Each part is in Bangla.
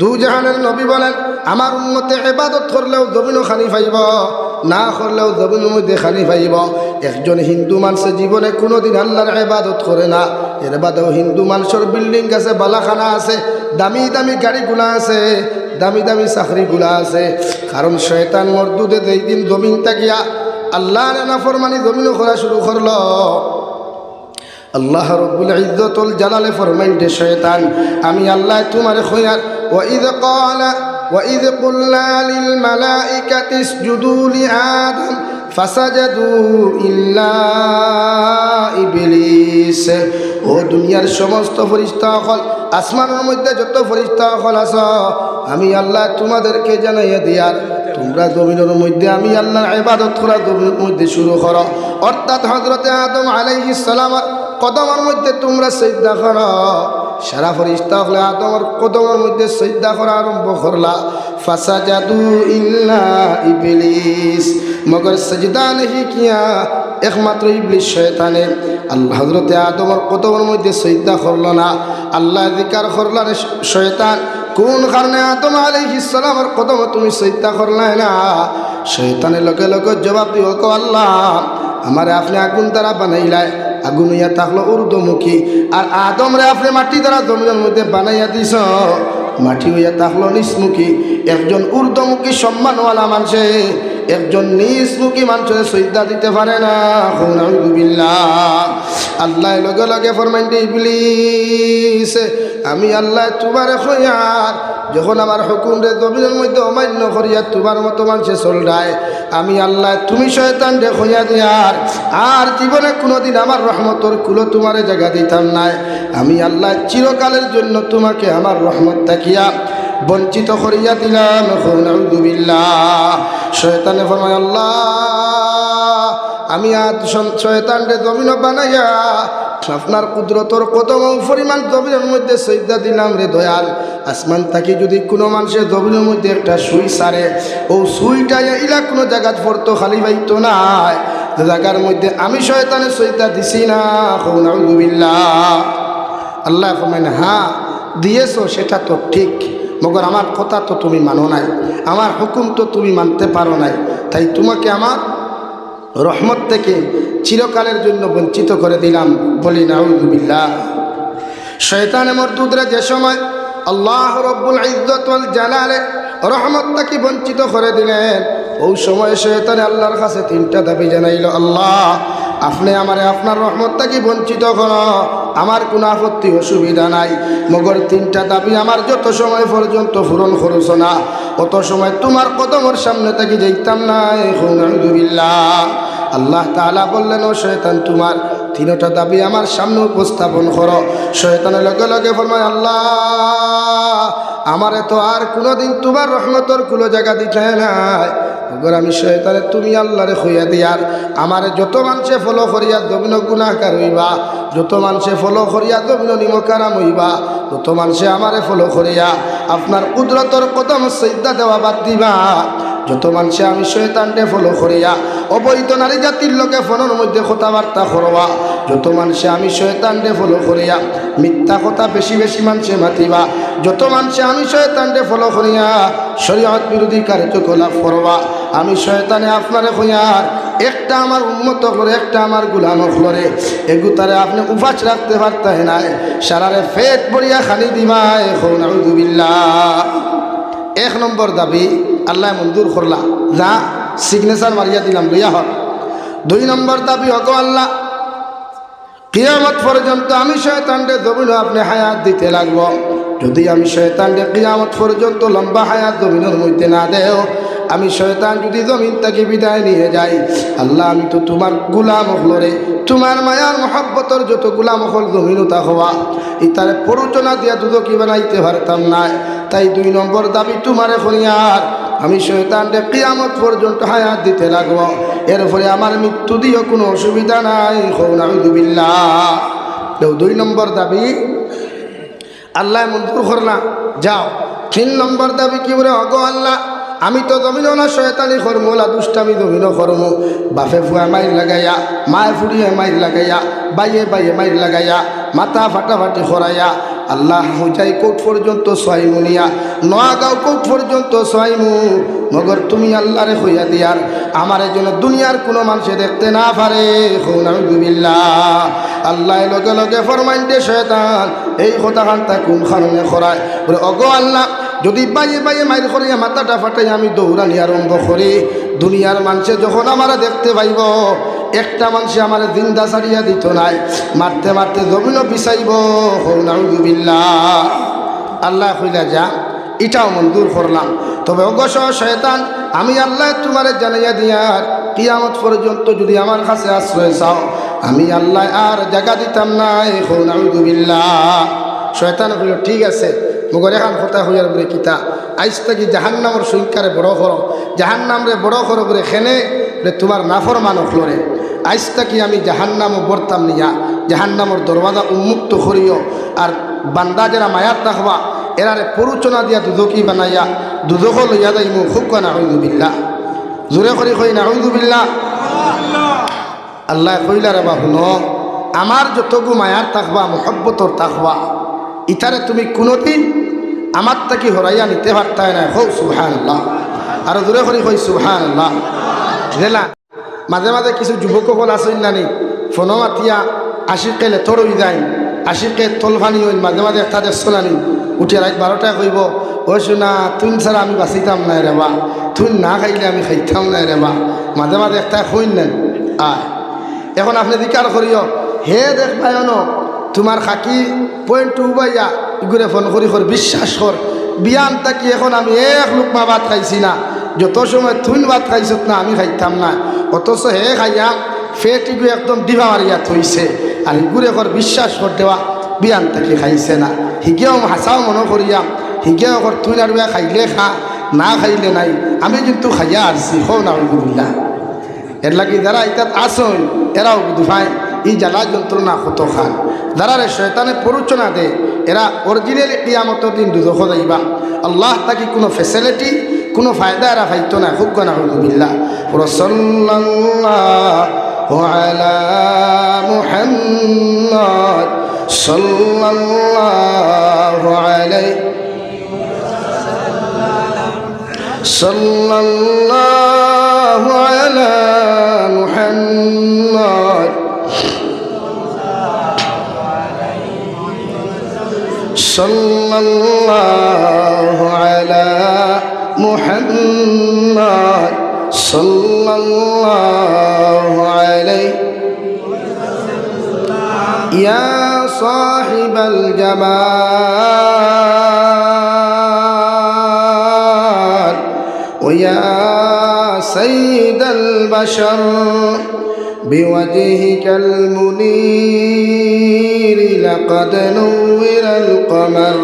দু জাহানের নবী বলেন, আমার উন্মতে এবাদত করলেও জমিনও খানি পাইব, না করলেও জমিনের মধ্যে খানি পাইব। একজন হিন্দু মানুষের জীবনে কোনোদিন আল্লাহর এবাদত করে না। এর বাদেও হিন্দু মানুষের বিল্ডিং আছে, বালাখানা আছে, দামি দামি গাড়িগুলা আছে, দামি দামি চাকরিগুলা আছে। কারণ শয়তান মরদুদে এই দিন জমিন তাকিয়া আল্লাহ নাফরমানি জমিনও করা শুরু করল। আল্লাহ রব্বুল ইজ্জতুল জালালে ফরমাইন্টে শয়তান, আমি আল্লাহ তোমার খয়ার। ওয়াইদ ওয়াইদ কুল্লা লিল মালাইকাতি ইসজুদু লিআদম ফাসাজাদু ইল্লা ইবলিস। ও দুনিয়ার সমস্ত ফরিস্তা হল, আসমানের মধ্যে যত ফরিস্তা হল আস আমি আল্লাহ তোমাদেরকে জানাইয়া দিয়ার। তোমরা জমিনের মধ্যে, আমি আল্লাহর ইবাদত করা জমিনের মধ্যে শুরু করো। অর্থাৎ হজরতে আদম আলাইহিস সালাম কদমের মধ্যে তোমরা সৈদা করো। সারা ফরিস্তা হলে আদমের কদমের মধ্যে সৈদা করা আরম্ভ করলা। ফাসা জাদু ইল্লা ইবলিস। মগর সজদা নেহি কিয়া একমাত্র ইবলিস শয়তানে। আল্লাহ হজরতে আদমের কদমের মধ্যে সৈদা করল না। আল্লাহ দিকার করলা শয়তান। কোন কারণে আদম আলাইহিস সালামের কদম তুমি সৈদা করলাই না? শয়তানের লগে লগে জবাব কো আল্লাহ। আমারে আপনি আগুন দ্বারা বানাইলাই। আগুন ইয়া থাকল ঊর্ধ্বমুখী। আর আদমরে আপনি মাটি দ্বারা জমিনের মধ্যে বানাইয়া দিস মাটি হইয়া থাকল নিচমুখী। একজন ঊর্ধ্বমুখী সম্মানওয়ালা মানুষে একজন নিচমুখী মানুষের সৈদা দিতে পারে না। আল্লাহ লগে লগে ফরমাইন্ডে ইবলিস, আমি আল্লাহ তোমারে খয়ার। যখন আমার হুকুম রে জমিনের মধ্যে অমান্য করিয়া তোমার মতো মানুষে চলডায় আমি আল্লাহ, তুমি শয়তান রে খইয়া দিয়ার। আর জীবনে কোনোদিন আমার রহমতর কুলো তোমারে জায়গা দিতাম নাই। আমি আল্লাহ চিরকালের জন্য তোমাকে আমার রহমত দেখিয়া বঞ্চিত করিয়া দিলাম বিল্লাহ শয়তানে ফরমায়, আল্লাহ, আমি আজ শয়তান রে জমিন বানাইয়া আপনার কুদরতর কদম পরিমাণ জমিনের মধ্যে সৈদা দিলাম রে দয়াল। আসমান থাকি যদি কোনো মানুষের জমিনের মধ্যে একটা সুই সারে, ও সুইটা ইলা কোনো জায়গাত পড়তো খালি পাইতো নাই। জায়গার মধ্যে আমি শয়তানের সৈদা দিছি না বিল্লাহ আল্লাহ ফরমাইন হ্যাঁ দিয়েছ, সেটা তো ঠিক। মগর আমার কথা তো তুমি মানো নাই, আমার হুকুম তো তুমি মানতে পারো নাই, তাই তোমাকে আমার রহমত থেকে চিরকালের জন্য বঞ্চিত করে দিলাম বলি নাউজুবিল্লাহ শয়তানে মরদুদরা যে সময় আল্লাহ রব্বুল ইজ্জতুল জালালে রহমত তাকে বঞ্চিত করে দিলেন, ওই সময় শয়তানে আল্লাহর কাছে তিনটা দাবি জানাইল, আল্লাহ আপনি আমারে আপনার রহমত তাকে বঞ্চিত কর। আমার কোনো আপত্তি অসুবিধা নাই। মগর তিনটা দাবি আমার যত সময় পর্যন্ত পূরণ করছ না, অত সময় তোমার কদমর সামনে তাকে যাইতাম না আলহামদুলিল্লাহ আল্লাহ তালা বললেন, ও শয়তান, তোমার তিনটা দাবি আমার সামনে উপস্থাপন করো। শয়তানের লগে লগে ফরমায়, আল্লাহ, আমারে তো আর কোনোদিন তোমার রহমতর কুলো জায়গা দিতে নাই। ওগর আমি শয়তানে তুমি আল্লাহরে হইয়া দিয়ার আমারে যত মানুষে ফলো করিয়া দমিন গুণাকার হইবা, যত মানুষে ফলো করিয়া দমিন নিমকারাম হইবা যত মানুষে আমারে ফলো করিয়া আপনার কুদরতর কদম সৈদ্যা দেওয়া বাদ দিবা। যত মানুষে আমি শয়তানটে ফলো করিয়া, অবৈধ নারী জাতির লোকে ফোনের মধ্যে কথাবার্তা করবা যত মানুষে আমি শয়তানটে ফলো করিয়া, মিথ্যা কথা বেশি বেশি মানুষে মাতিবা, যত মানুষে আমি শয়তানটে ফলো করিয়া, শরীয়ত বিরোধী কার্যকলাপ করবা, আমি শয়তানে আপনারে কইয়ার একটা আমার উন্মত করে একটা আমার গুলাম করে এগুতারে আপনি উপাস রাখতে পারতেন না সারারে ফেট পড়িয়া খালি দিবা এখন এক নম্বর দাবি আল্লাহ মঞ্জুর করলা। যা সিগনেচার মারিয়া দিলাম, লইয়া হক দুই নম্বর দাবি, হক আল্লাহ, কিয়ামত পর্যন্ত আমি শয়তানরে জমিন আপনি হায়াত দিতে লাগবো। যদি আমি শয়তানরে কিয়ামত পর্যন্ত লম্বা হায়াত জমিনের মধ্যে না দেও, আমি শয়তান যদি জমিন তাকে বিদায় নিয়ে যাই আল্লাহ, আমি তো তোমার গুলাম হলরে, তোমার মায়ার মহাব্বতর যত গুলাম হল জমিনতা হওয়া। ইতারে প্ররোচনা দিয়া দুধ কি বানাইতে পারতাম না। তাই দুই নম্বর দাবি, তোমার ফরিয়ার আমি শয়তানরে কিয়ামত পর্যন্ত হায়াত দিতে লাগবো। এরপরে আমার মৃত্যু দিয়েও কোনো অসুবিধা নাই। হৌন আমি দুই নম্বর দাবি। আল্লাহ মঞ্জুর করলাম যাও। তিন নম্বর দাবি কি বলে? অগ আল্লাহ, আমি তো জমিন না, শয়তানি করমোলা দুষ্টামি জমিন করম। বাপে ফুয়া মাইর লাগাইয়া মায়ের ফুড়িয়ে মাইর লাগাইয়া, বাইয়ে বাইয়ে মাইর লাগাইয়া, মাথা ফাটাফাটি খরাইয়া আল্লাহ হুজাই কোট পর্যন্ত সোয়াইমুনিয়া নোয়াগাঁও কোট পর্যন্ত সোয়াইমু মগর তুমি আল্লাহরে হইয়া দিয়ার, আমার জন্য দুনিয়ার কোনো মানুষে দেখতে না পারে। আল্লাহ লগে লগে ফরমাইন্টে শয়তান, এই কথাখানটা কোন খাননে খরায়? বলে, অগো আল্লাহ, যদি বাইয়ে বাইয়ে মাইর করিয়া মাথাটা ফাটাই আমি দৌড়ানি আরম্ভ করি, দুনিয়ার মানুষে যখন আমার দেখতে পাইব একটা মানুষে আমার জিন্দা ছাড়িয়া দিত নাই। মারতে মারতে জমিনও পিছাইব হৌনাউদুবিল্লাহ আল্লাহ কইলা, যা, এটাও মঞ্জুর করলাম। তবে অগস শয়তান, আমি আল্লাহ তোমারে জানাইয়া দিয়ার কিয়ামত পর্যন্ত যদি আমার কাছে আশ্রয় চাও, আমি আল্লাহ আর জায়গা দিতাম না এখন আউদুবিল্লাহ শয়তান হইল ঠিক আছে, মগর এখন কথা হইয়ার বলে কিতা? আইস থাকি জাহান্নামর সংখ্যারে বড় করো। জাহান্নামরে বড় করো বলে খেনে তোমার নাফর মানক লরে আইস থাকি আমি জাহান্নামও বরতাম নিয়া? জাহান্নামর দরওয়াজা উন্মুক্ত করিও। আর বান্দা যারা মায়ার রাখবা, এরারে পরুচনা দিয়া দুদকি বানাইয়া দুদক লইয়া যাই মু খুব কানা হইদুবিল্লা জোরে করি কই না হইদুবিল্লা আল্লাহ কইলা, রে বাহুন আমার যতগু মায়ার থাকবা, মহব্বতর থাকবা ইতারে তুমি কোনোদিন আমার তাকে হরাইয়া নিতে পারতাই না হৌ সুহান আল্লাহ আরও দূরে করি কই সুহান আল্লাহ মাঝে মাঝে কিছু যুবক হল আসইন নানি ফোনো মাতিয়া, আশিকে লেথর হয়ে যায় আশিকে তলফানি হইল মাঝে মাঝে একটা দেখছ নানি উঠে রাত বারোটায় কইব ও শোনা তুই ছাড়া আমি বাঁচিতাম নাই রে বা তুই না খাইলে আমি খাইতাম নাই রে বা। মাঝে মাঝে একটা কইন নেন। আয়। এখন আপনি দিকার করিও, হে দেখ পায়ন তোমার খাকি পয়েন্ট টু বাইয়া ফোন করি কর, বিশ্বাস কর, বিয়ান তাকি এখন আমি এক লুকমা ভাত খাইছি না। যত সময় থুইন ভাত খাইছত না, আমি খাইতাম না। অথচ হে খাইয়া ফেট ইগু একদম ডিভা মারিয়া থইছে। আর ইগুরে কর বিশ্বাস কর দেওয়া, বিয়ান তাকি খাইছে না। হিগেও হাসাও মনে করিয়া হিগেও কর তুই আর খাইলে খা, না খাইলে নাই। আমি কিন্তু খাইয়া আসছি হো না এর লাগি যারা ইতাত আসন এরাও দুফায় এই জ্বালা যন্ত্রণা কত খান। যারা রে শয়তানে পরুচনা দে, এরা অরিজিনালি কিয়ামতের দিন দুদখ যাইবা আল্লাহ তাকে কোনো ফেসিলিটি কোনো ফায়দা আর ফাইতো না খুব গনা বিল্লাহ রাসূলুল্লাহ আলা মুহাম্মদ সাল্লাল্লাহু আলাইহি সাল্লাল্লাহু আলা মুহাম্মদ সাল্লাল্লাহু আলা محمد صلى الله عليه. يا صاحب الجمال ويا سيد البشر بوجهك المنير لقد نور القمر.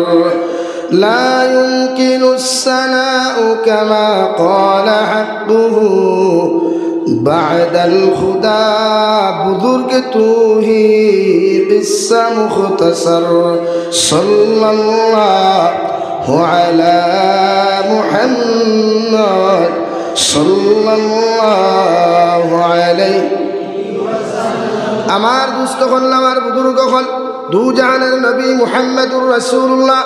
لا يمكن السناء كما قال حقه بعد الخدا بزرگ تو ہی قصہ مختصر صلی اللہ علی محمد صلی اللہ علیہ আমার দুস্থ হল আমার বুজুর্গ হল দু জাহানের নবী মুহাম্মদুর রসুল্লাহ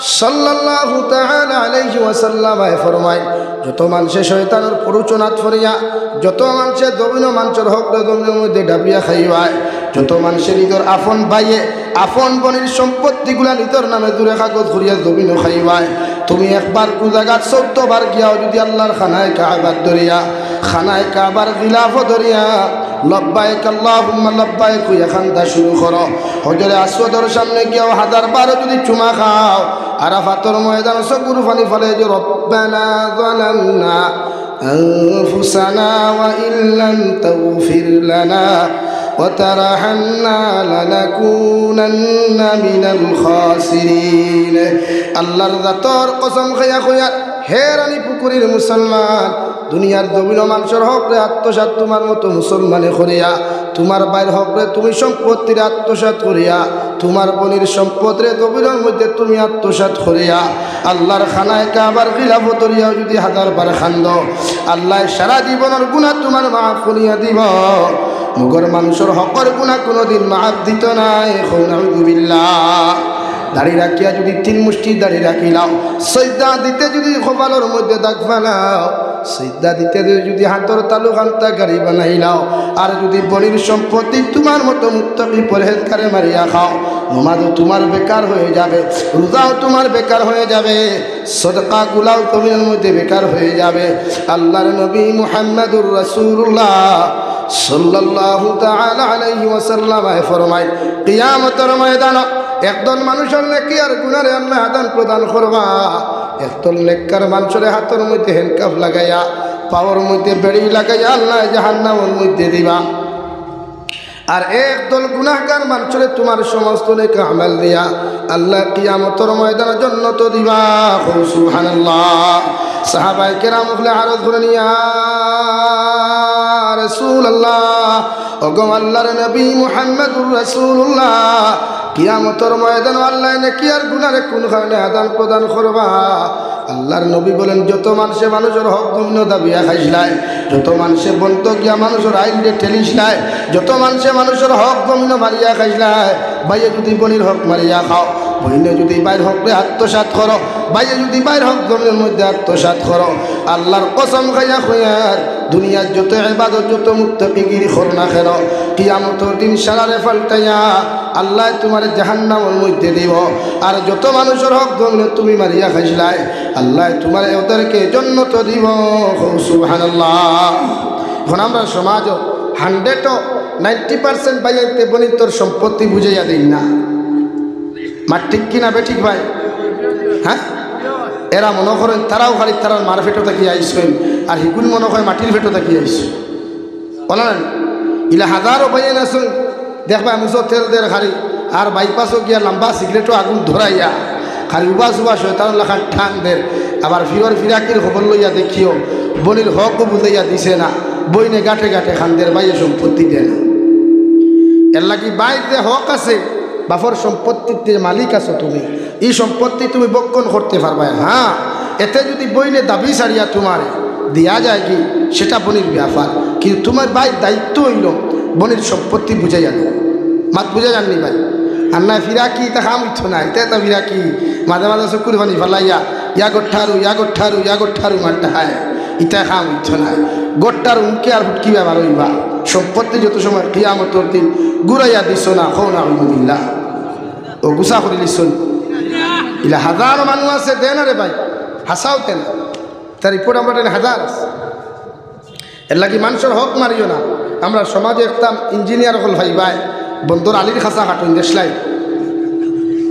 সাল্লাল্লাহু তাআলা আলাইহি ওয়াসাল্লাম ফরমায়, যত মানুষে শয়তানের পরুচনাত ফরিয়া, যত মানুষে দবিন মানুষের হক দবিনের মধ্যে ডাবিয়া খাইবায় যত মানুষের নিজের আপন ভাইয়ে আপন বনির সম্পত্তিগুলা নিজের নামে দূরে কাগজ ঘুরিয়া দবিনও খাইবায় তুমি একবার কুজাগাত চৌদ্দবার গিয়াও যদি আল্লাহর খানায় কাবার ধরিয়া, খানায় কাবার গিলাফ ধরিয়া লব্বাইক আল্লাহুম্মা লব্বাইক হইয়া খান্দা শুরু করো। হজরে আসওয়াদের সামনে গিয়েও হাজার বারো যদি চুমা খাও আরাফাতর ময়দান সকুর ফানি ফলে যে রব্বানা যালামনা أنفسنا وإن لم تغفر لنا وترحمنا لنكونن من الخاسرين আল্লাহর জাতর কসম খাইয়া খাইয়া হে রানী পুকুরের মুসলমান দুনিয়ার জমিন মানুষের হকরে আত্মসাত তোমার মতো মুসলমানে করিয়া তোমার বাইর হকরে তুমি সম্পত্তির আত্মসাত করিয়া তোমার বনির সম্পদরে জমিনের মধ্যে তুমি আত্মসাত করিয়া আল্লাহর খানায় কাবার খিলাফ তরিয়াও যদি হাজার বার খান্দ আল্লাহ সারা জীবনের গুণা তোমার মাফ করিয়া দিব। মুগর মানুষের হকর গুণা কোনোদিন মাফ দিত নাই দাড়ি রাখিয়া যদি তিন মুষ্টি দাড়ি রাখিলাও সৈদা দিতে যদি কপালের মধ্যে দাগ ফেলাও সৈদা দিতে যদি হাতর তালু খান্তা গাড়ি বানাইলাও আর যদি বনির সম্পত্তি তোমার মতো মুক্তি পরহেজকারে মারিয়া খাও, নমাজও তোমার বেকার হয়ে যাবে, রোজাও তোমার বেকার হয়ে যাবে, সদকা গুলাও তোমার মধ্যে বেকার হয়ে যাবে। আল্লাহর নবী মুহাম্মদুর রাসূলুল্লাহ সাল্লাল্লাহু তাআলা আলাইহি ওয়াসাল্লাম ফরমায়, কিয়ামতের ময়দান একদল মানুষের নাকি আর গুনারে আল্লাহ আদান প্রদান করবা। একদল নেককার মানুষের হাতের মধ্যে হ্যান্ডকাফ লাগাইয়া, পাওয়ার মধ্যে বেড়ি লাগাইয়া আল্লাহ জাহান্নামের মধ্যে দিবা। আর একদল গুনাহগার মানুষের তোমার সমস্ত নেক আমাল দিয়া আল্লাহ কিয়ামতের ময়দানের জন্য তো দিবা। সুবহানাল্লাহ। সাহাবায়ে কেরাম হলে আরও ধরে নিয়া, রাসূলুল্লাহ, ওগো আল্লাহর নবী মুহাম্মদুর রাসূলুল্লাহ কিয়ামতের ময়দান আল্লাহ কি আর গুনারে কোন কারণে আদান প্রদান করবা? আল্লাহর নবী বলেন, যত মানুষে মানুষের হক দমিন দাবিয়া নাই, যত মানুষে বন্ত গিয়া মানুষের আইন দিয়ে নাই, যত মানুষে মানুষের হক দমিন মারিয়া খাইসলায় বাইয়ে যদি বনির হক মারিয়া খাও। বইনে যদি বাইর হকরে আত্মসাত করো, বাইরে যদি বাইর হক দমিনের মধ্যে আত্মসাত করো। আল্লাহর কসম খাইয়া খুঁয়ার দুনিয়ার যত এবাদত যত মুক্তগিরি করো না খেল। কিয়ামতর দিন সারারে ফাল্টাইয়া আল্লাহ তোমার জাহান্নামের মধ্যে দিব। আর যত মানুষের হক দমিনে তুমি মারিয়া খাইছিলাই, আল্লাহ তোমার ওদেরকে তো দিব। সুবহানাল্লাহ। এখন আমরা সমাজ হান্ড্রেডও নাইনটি পার্সেন্ট বাইয়াইতে বনিতর সম্পত্তি বুঝাইয়া দিন না। মার ঠিক কিনা বে ঠিক ভাই? হ্যাঁ? এরা মনে করেন তারাও খালি তারা মার ফেটো থাকি আইসেন আর হিগুল মনে হয় মাটির ফেটো থাকি আইস। বলেন? ইলা হাজারও বাইন আসুন দেখবা মুসো তেল দের খালি। আর বাইপাসও গিয়া লম্বা সিগারেটও আগুন ধরাইয়া। খালি উবাস উবাস হয়, তার লেখার ঠান দের। আবার ফিরর ফিরাকির খবর লইয়া দেখিও, বলির হকও বুঝাইয়া দিছে না। বইনে গাঁঠে গাঁঠে খানদের বাইয়ে সম্পত্তি দেয় না। এর লাগি বাইরে হক আছে। বাফর সম্পত্তির মালিক আছো তুমি। এই সম্পত্তি তুমি বক্ষণ করতে পারবা। হ্যাঁ এতে যদি বইনে দাবি সারিয়া তোমার দেয়া যায় কি, সেটা বনির ব্যাপার। কিন্তু তোমার ভাই দায়িত্ব হইল বনির সম্পত্তি বুঝাইয়া দেব মাত বুঝা জাননি ভাই? আর না ফিরা কি তা খাম ইচ্ছ না এটা তা ফিরাকি। মাঝে মাঝে চকুর পানি ফালাইয়া, ইয়া গোঠারু ইয়া গোঠারু ইয়া গোঠারু মারটা হায়। ইটা খাম ইচ্ছ নাই। গোট্টার উমকে আর হুটকি ব্যবহার হইবা। সম্পত্তি যত সময় কিয়ামতর দিন গুড়াইয়া দিস না হো না হইমদিল্লা ও গুসা করে লিসন। ইলা হাজার মানুষ আছে দেন রে ভাই। হাসাও তেন তার রিপোর্ট আমরা হাজার আছে। এর মানুষের হক মারিও না। আমরা সমাজে একটা ইঞ্জিনিয়ার হল ভাই ভাই। বন্ধুর আলির খাসা কাটুন দেশলাই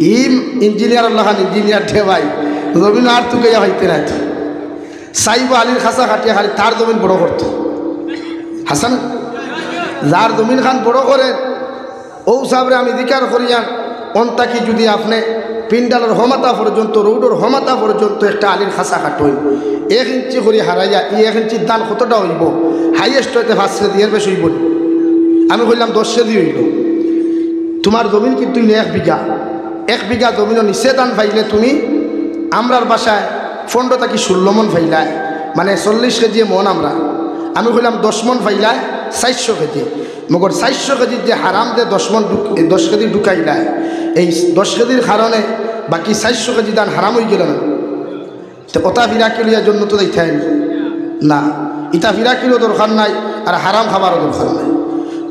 ইম ইঞ্জিনিয়ার লাগান ইঞ্জিনিয়ার ঠে ভাই। রবীন আর তুকে হইতে নাই। সাইব আলির খাসা কাটিয়া খালি তার জমিন বড় করতো। হাসান, যার জমিন খান বড় করেন ও সাবরে আমি দিকার করিয়ান অন্তাকি যদি আপনি পিন্ডালের হমাতা পর্যন্ত, রৌডর হমাতা পর্যন্ত একটা আলির খাসা কাটই এক ইঞ্চি করে হারাইয়া ই এক ইঞ্চির দান কতটা হইব? হাইয়েস্ট হইতে পাঁচশো দিয়ে বেশি হইব আমি বললাম দশ কেজি হইল। তোমার জমিন কিন্তু এক বিঘা। এক বিঘা জমিনও নিচে দান পাইলে তুমি আমরার বাসায় পনেরো থাকি ষোলো মন ফাইলায় মানে চল্লিশ কেজি মন আমরা। আমি কইলাম দশ মন ফাইলায় চারশো কেজি। মগর চারশো কেজির যে হারাম যে দশ মন দশ কেজি ঢুকাইলায় এই দশ কেজির কারণে বাকি চারশো কেজি দান হারাম হয়ে গেল না। তো ওটা ফিরাকি লিয়ার জন্য তো দেখায় না, ইটা ফিরাকিরও দরকার নাই, আর হারাম খাবারও দরকার নাই।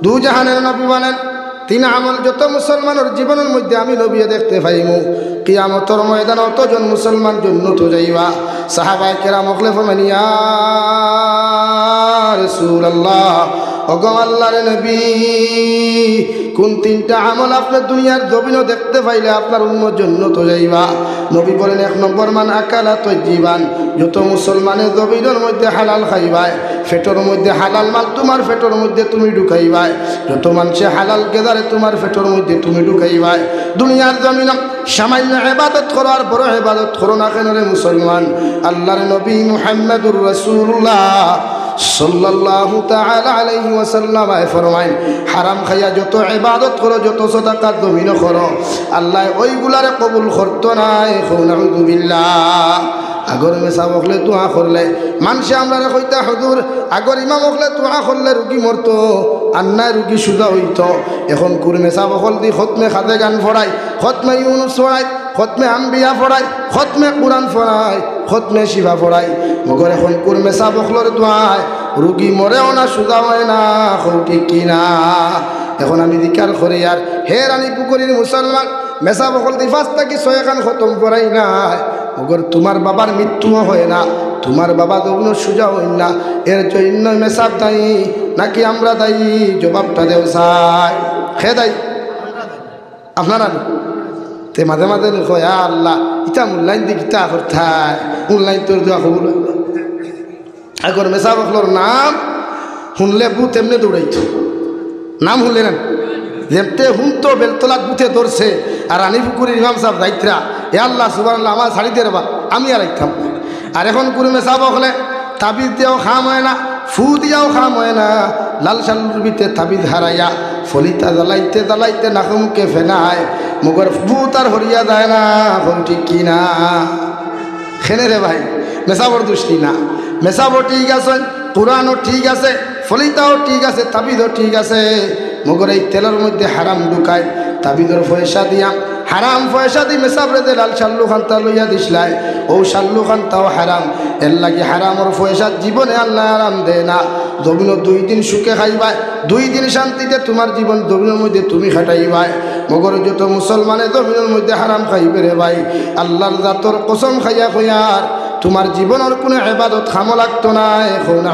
দু জাহানের নবী বলেন, তিন আমল যত মুসলমানের জীবনের মধ্যে আমি নবী দেখতে পাইমু কি কিয়ামতর ময়দান অতজন মুসলমান জন্য তো যাইবা। সাহাবাই কেরা মকলে ফমানিয়া রসুল্লাহ অগম আল্লাহর নবী, কোন তিনটা আমল আপনার দুনিয়ার জমিনও দেখতে পাইলে আপনার উন্মর জন্য তো যাইবা। নবী বলেন, এক নম্বর, মান আকালা তো জীবান যত মুসলমানের জমিনের মধ্যে হালাল খাইবায়, ফেটোর মধ্যে হালাল মাল তোমার ফেটোর মধ্যে তুমি ঢুকাইবাই যত মানুষে হালাল গেদারে তোমার ফেটোর মধ্যে তুমি ঢুকাইবাই দুনিয়ার জমিন সামান্য হেবাদত করো আর বড় হেবাদত করো না কেন রে মুসলমান? আল্লাহর নবী মুহাম্মদুর রসুল্লাহ সাল্লাল্লাহু তাআলা আলাইহি ওয়াসাল্লাম ফরমায় হারাম খাইয়া যত ইবাদত করো, যত সাদাকা জমিন করো, আল্লাহ ওইগুলারে কবুল করতো না নাউযুবিল্লাহ আর আগর মেসাব হলে তুয়া করলে মানুষে আমরা কইতা হদুর আগর ইমাম হলে তুয়া করলে রুগী মরতো আন্নায় রুগী সুদা হইত। এখন কুর মেসাব হল দি খতমে খাদে গান ফড়াই, খতমে ইউনুস ফড়াই খতমে আম্বিয়া ফড়াই খতমে কোরআন ফড়াই খতমে শিবা ফড়াই মগর এখন কুর মেসাব হলর তুয়ায় রুগী মরেও না সুদা হয় না ঠিক কিনা এখন আমি দিকার করে, আর হে রানী পুকুরির মুসলমান মেসা বকল দি ফাঁস থাকি ছয়খান খতম করাই নাই ওগর তোমার বাবার মৃত্যুও হয় না, তোমার বাবা দগ্ন সুজা হই না। এর জন্য মেসাব দায়ী, নাকি আমরা দায়ী? জবাবটা দেও চাই খে দায়ী। আপনারা? তে মাঝে মাঝে কয়, "আ আল্লাহ, ইটা মূল্যাইন দি গীতা করতায় মূল্যাইন তোর দোয়া হইল। আগর মেসা বকলর নাম শুনলে বুথ এমনি দৌড়াইতো। নাম শুনলে না? যেমতে হুনতো বেলতলাক বুথে ধরছে, আর রানী পুকুরের ইমাম সাহেব দায়িত্রা এ আল্লাহ সুবাহ আমার শাড়ি দিয়ে রেবা, আমি আর আইতাম আর এখন কুরুমে সাহেব হলে তাবিজ দিয়েও খাম হয় না, ফু দিয়াও খাম হয় না, লাল শালুর বিতে তাবিজ হারাইয়া ফলিতা জ্বালাইতে জ্বালাইতে নাকমুখে ফেনায় মুগর ভূত আর হরিয়া যায় না হল ঠিক কিনা খেনে রে ভাই মেসাবর দুষ্টি না। মেসাবর ঠিক আছে, কোরআনও ঠিক আছে, ফলিতাও ঠিক আছে, তাবিদও ঠিক আছে। মগর এই তেলের মধ্যে হারাম ঢুকায়, তাবিদর পয়সা দিয়া। হারাম পয়সা দি মেসাবরে দে লাল শাল্লু খান্তা লইয়া দিসলাই ও শাল্লু খান্তাও হারাম, এর লাগি হারামর পয়সা জীবনে আল্লাহ আরাম দে না। জমিন দুই দিন সুখে খাইবাই। দুই দিন শান্তিতে তোমার জীবন জমিনের মধ্যে তুমি খাটাইবাই। মগর যত মুসলমানে জমিনের মধ্যে হারাম খাইবে রে ভাই। আল্লাহর জাতর কসম খাইয়া খুঁয়ার তোমার জীবনের কোনো এবাদত খামো লাগতো না, এখন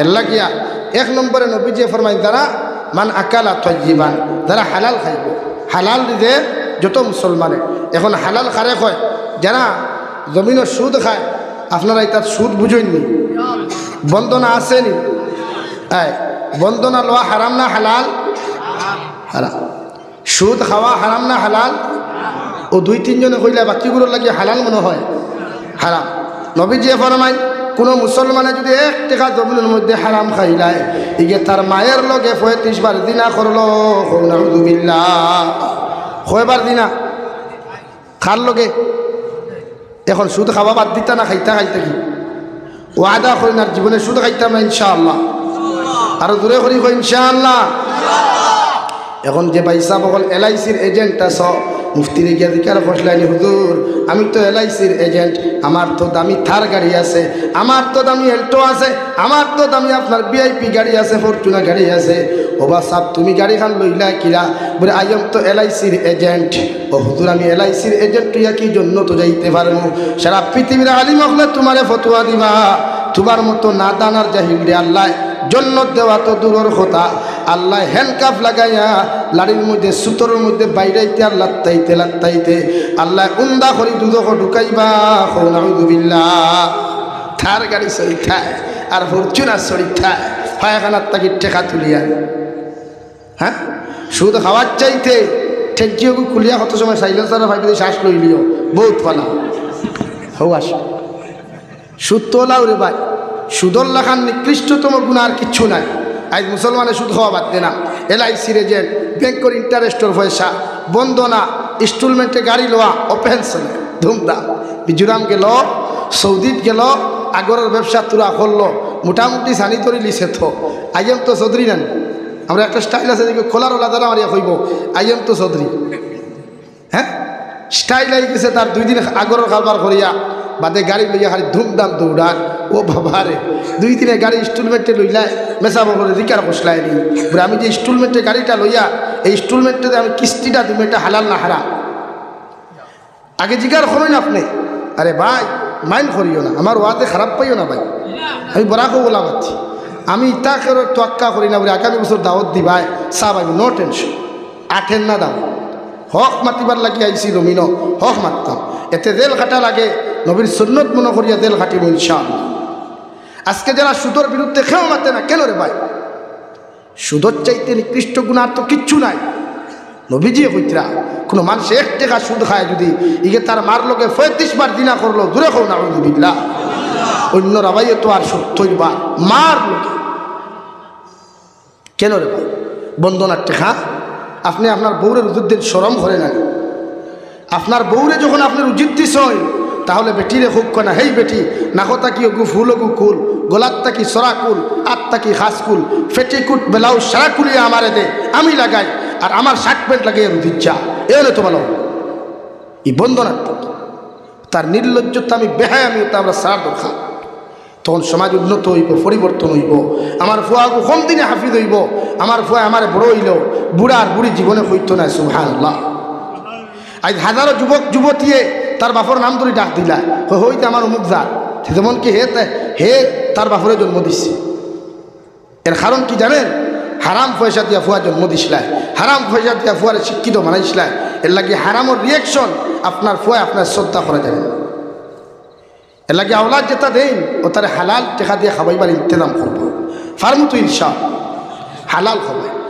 এর লাগিয়া এক নম্বরে নবীজি ফরমাই যারা মান আকালা তজ্জিবান যারা হালাল খাইব। হালাল দিতে যত মুসলমানে। এখন হালাল খারে কয়, যারা জমিনের সুদ খায়, আপনারা তার সুদ বুঝেননি? বন্দনা আসেনি। বন্দনা লওয়া হারাম না হালাল? হারাম। সুদ খাওয়া হারাম না হালাল? ও দুই তিনজনে কইলে বাকিগুলোর লাগে হালাল মনে হয়। হারাম। নবীজিয়ে ফরমাই কোনো মুসলমানে যদি এক টাকা জমিনের মধ্যে হারাম খাইলায় ইগে তার মায়ের লগে পঁয়ত্রিশ বার দিনা করল হৌনাউদুবিল্লা কয়বার দিনা? খার লগে? এখন সুদ খাওয়া বাদ দিতা না খাইতা খাইতা কি? ওয়াদা করি না, জীবনে সুদ খাইতাম না, ইনশাআল্লাহ। আরও দূরে করি ইনশাআল্লাহ। এখন যে ভাইসাব বকল এল আইসির এজেন্ট আস মুফতিরে গিয়া দিকার ফসলাইনি হুজুর, আমি তো এল আইসির এজেন্ট, আমার তো দামি থার গাড়ি আছে, আমার তো দামি এল্টো আছে, আমার তো দামি আপনার ভিআইপি গাড়ি আছে, ফরচুনা গাড়ি আছে। ও বা সাপ তুমি গাড়ি খান লইলা কিরা? বলে আইম তো এল আইসির এজেন্ট। ও হুজুর, আমি এল আইসির এজেন্ট ইয়া কি জন্য তো যাইতে পারব সারা পৃথিবীর আলিম হলে তোমারে ফতুয়া দিবা। তোমার মতো না দানার জাহিল রে আল্লাহ জন্য দেওয়া তো দূরের কথা। আল্লাহ হ্যান্ডকাপ লাগাইয়া লাড়ির মধ্যে, সুতোর মধ্যে বাইরাইতে আর লাত্তাইতে লাত্তাইতে আল্লাহ উন্দা করি দুদক ঢুকাইবা থার গাড়ি চড়িথায় আর ফরচুনার চড়িথায় ফায়াখানার তাকে টেকা তুলিয়া। হ্যাঁ? সুদ খাওয়ার চাইতে ঠেকিও খুলিয়া কত সময় সাইলেন্সার ভাইকে শ্বাস লইলিও, বহুত পালা। হৌ আস। সুদ তোলাও রে ভাই। সুদর লেখান নিকৃষ্টতম গুণা আর কিচ্ছু নাই। আজ মুসলমানের সুদ খাওয়া বাদ না এল আই সির এজেন্ট ব্যাংকর ইন্টারেস্টর পয়সা, বন্দনা ইনস্টলমেন্টে গাড়ি লওয়া, অপেনশন, ধুমধাম। মিজোরাম গেল সৌদিত গেল আগরের ব্যবসা তুরা করল, মোটামুটি সানি তরি লিছে তো আইএম তো চৌধুরী নেন। আমরা একটা স্টাইল আছে যে খোলার ওলা দ্বারা মারিয়া কইব আইএম তো চৌধুরী হ্যাঁ? স্টাইল আই গেছে তার দুই দিন আগরের কারবার করিয়া, বাদে গাড়ি লইয়া খালি ধুমধাম দৌড়ান ও বাবা রে দুই দিনে গাড়ি ইনস্টলমেন্টে লইলায় মেসা বলে রিকার বসলাই নি আমি যে ইনস্টলমেন্টে গাড়িটা লইয়া, এই ইনস্টলমেন্টে আমি কিস্তিটা দিব এটা হালাল না হারা আগে জিগার করেন আপনি। আরে ভাই মাইন্ড করিও না, আমার ওয়াতে খারাপ পাইও না ভাই। আমি বরাকও বলা পাচ্ছি আমি ইতা করে তোয়াক্কা করি না বলে আগামী বছর দাওয়াত দিবাই চাপ আমি নো টেনশন আঠেন না দাও হক মাতিবার লাগি আইসি রমিন হক মারতাম এতে দেল কাটা লাগে, নবীর সুন্নত মনে করিয়া দেল কাটিব ইনশাআল্লাহ। আজকে যারা সুদর বিরুদ্ধে খেয়েও মাতে না, কেন রে ভাই? সুদর চাইতে নিকৃষ্ট গুণার তো কিচ্ছু নাই। নবীজি কইতরা কোনো মানুষ এক টাকা সুদ খায় যদি, ইগে তার মার লোকে পঁয়ত্রিশ বার দিনা করল, দূরে খাও না বিল্লা অন্য রাবাইয়ে তো আর সত্যই বা মার লোকে কেন রে ভাই? বন্দনার টেকা? আপনি আপনার বউরের উজুদ্দিন সরম করে নেন আপনার বউরে যখন আপনার উজিত দিস তাহলে বেটিরে হুক না। হেই বেটি নাকতা কি গু ফুল গু কুল? গোলাত তাকি সরা কুল? আত তাকি খাস কুল? ফেটিকুট বেলাউ সারা কুলিয়ে আমারে দে, আমি লাগাই, আর আমার শার্ট প্যান্ট লাগিয়ে রুদিচ্ছা এ হলো তো বলো এই বন্ধনাত্মক তার নির্লজ্জতা আমি বেহায় আমি তা আমরা সার দরকার। তখন সমাজ উন্নত হইব, পরিবর্তন হইব। আমার ফুয়া কম দিনে হাফিজ হইব। আমার ফুয়া আমার বড় হইল বুড়া আর বুড়ি জীবনে হইতো না সুহান আল্লাহ আজ হাজারো যুবক, যুবতীয়ে তার বাপর নাম ধরে ডাক দিলা। হইতে আমার অমুক যা যেমন কি হে হে তার বাপরে জন্ম দিচ্ছে এর কারণ কি জানেন? হারাম পয়সা দিয়া ফুয়া জন্ম দিছিলায়। হারাম পয়সা দিয়া ফুয়ারে শিক্ষিত বানাইছিলায়। এর লাগে হারামর রিয়েকশন আপনার ফুয়া আপনার শ্রদ্ধা করা যাবে এর লাগে আওলাদ যেটা দেন, ও তার হালাল টেকা দিয়ে খাবাইবার ইন্তজাম করব। ফার্মু তো ইনশা হালাল খাবাই